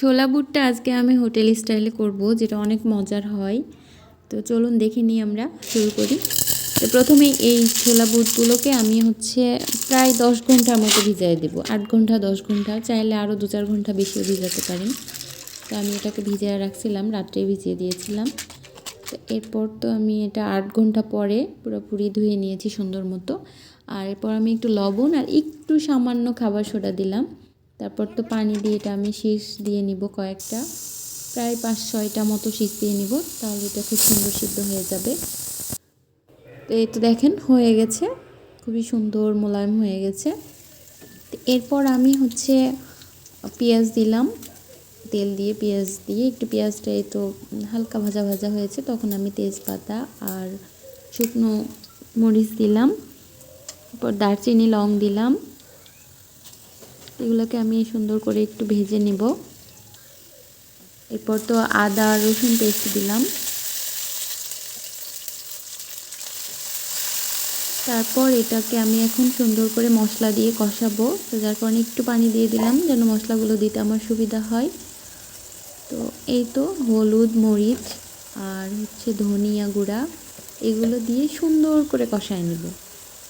ছোলা বুটটা আজকে আমি হোটেল স্টাইলে করব, যেটা অনেক মজার হয়। তো চলুন দেখে নিই আমরা, শুরু করি। তো প্রথমে এই ছোলা বুটগুলোকে আমি হচ্ছে প্রায় দশ ঘণ্টার মতো ভিজাই দেবো, আট ঘণ্টা, দশ ঘণ্টা, চাইলে আরও দু চার ঘণ্টা বেশিও ভিজাতে পারেন তো আমি এটাকে ভিজিয়ে রাখছিলাম রাত্রে ভিজিয়ে দিয়েছিলাম। তো এরপর তো আমি এটা আট ঘণ্টা পরে পুরোপুরি ধুয়ে নিয়েছি সুন্দর মতো। আর এরপর আমি একটু লবণ আর একটু সামান্য খাবার সোডা দিলাম। তারপর তো পানি দিয়ে এটা আমি শীষ দিয়ে নিব কয়েকটা। প্রায় পাঁচ ছয়টা মতো শীষ দিয়ে নিব, তাহলে এটা খুব সুন্দর সিদ্ধ হয়ে যাবে। তো এই তো দেখেন, হয়ে গেছে। খুবই সুন্দর মোলায়েম হয়ে গেছে। এরপর আমি হচ্ছে পেঁয়াজ দিলাম। তেল দিয়ে পেঁয়াজ দিয়ে একটু পেঁয়াজটা এই তো হালকা ভাজা ভাজা হয়েছে, তখন আমি তেজপাতা আর শুকনো মরিচ দিলাম। তারপর দারচিনি, লং দিলাম। এগুলোকে আমি সুন্দর করে একটু ভেজে নিব। এরপর তো আদা, রসুন পেস্ট দিলাম। তারপর এটাকে আমি এখন সুন্দর করে মশলা দিয়ে কষাবো। তো যার কারণে একটু পানি দিয়ে দিলাম যেন মশলাগুলো দিতে আমার সুবিধা হয়। তো এই তো হলুদ, মরিচ আর হচ্ছে ধনিয়া গুঁড়া এগুলো দিয়ে সুন্দর করে কষায় নেব।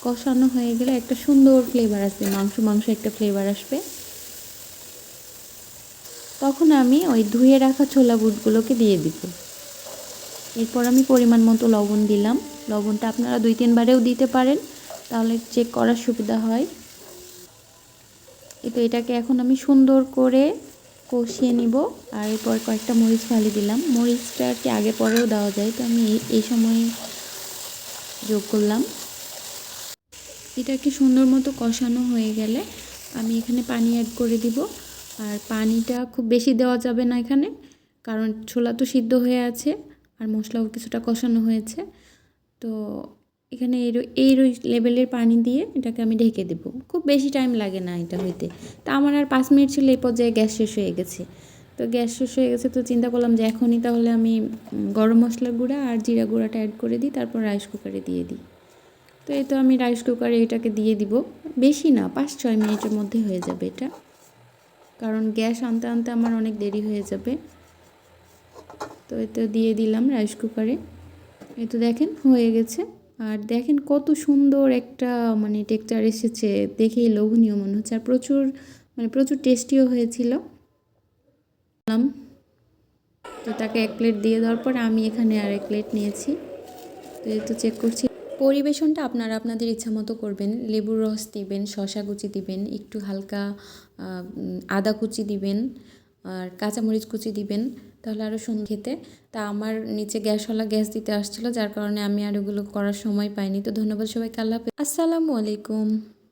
কষানো হয়ে গেলে একটা সুন্দর ফ্লেভার আসবে, মাংস মাংস একটা ফ্লেভার আসবে। তখন আমি ওই ধুয়ে রাখা ছোলা বুটগুলোকে দিয়ে দিব। এরপর আমি পরিমাণ মতো লবণ দিলাম। লবণটা আপনারা দুই তিনবারেও দিতে পারেন, তাহলে চেক করার সুবিধা হয়। তো এটাকে এখন আমি সুন্দর করে কষিয়ে নিব। আর এরপর কয়েকটা মরিচ ফালি দিলাম। মরিচটা আর কি আগে পরেও দেওয়া যায়, তো আমি এই সময় যোগ করলাম। এটা একটু সুন্দর মতো কষানো হয়ে গেলে আমি এখানে পানি অ্যাড করে দিব। আর পানিটা খুব বেশি দেওয়া যাবে না এখানে, কারণ ছোলা তো সিদ্ধ হয়ে আছে আর মশলাও কিছুটা কষানো হয়েছে। তো এখানে এই এই লেভেলের পানি দিয়ে এটাকে আমি ঢেকে দেবো। খুব বেশি টাইম লাগে না এটা হইতে। তা আমার আর পাঁচ মিনিট ছিল, এই পর্যায়ে গ্যাস শেষ হয়ে গেছে। তো গ্যাস শেষ হয়ে গেছে তো চিন্তা করলাম যে এখনই তাহলে আমি গরম মশলা গুঁড়া আর জিরা গুঁড়াটা অ্যাড করে দিই, তারপর রাইস কুকারে দিয়ে দিই। তো এই তো আমি রাইস কুকারে এটাকে দিয়ে দিব। বেশি না, পাঁচ ছয় মিনিটের মধ্যে হয়ে যাবে এটা। কারণ গ্যাস আনতে আনতে আমার অনেক দেরি হয়ে যাবে। তো এটা দিয়ে দিলাম রাইস কুকারে এই তো দেখেন, হয়ে গেছে। আর দেখেন কত সুন্দর একটা মানে টেক্সচার এসেছে। দেখেই লোভনীয় মনে হচ্ছে। আর প্রচুর মানে প্রচুর টেস্টিও হয়েছিল। তো তাকে এক প্লেট দিয়ে দেওয়ার পর আমি এখানে আর এক প্লেট নিয়েছি। তো এই তো চেক করছি। পরিবেশনটা আপনারা আপনাদের ইচ্ছা মতো করবেন। লেবুর রস দিবেন শশা কুচি দিবেন, একটু হালকা আদা কুচি দিবেন, আর কাঁচামরিচ কুচি দিবেন, তাহলে আরও সুন্দর খেতে। তা আমার নিচে গ্যাসওয়ালা গ্যাস দিতে আসছিল, যার কারণে আমি আর ওগুলো করার সময় পাইনি। তো ধন্যবাদ সবাইকে, আল্লাহ আসসালামু আলাইকুম।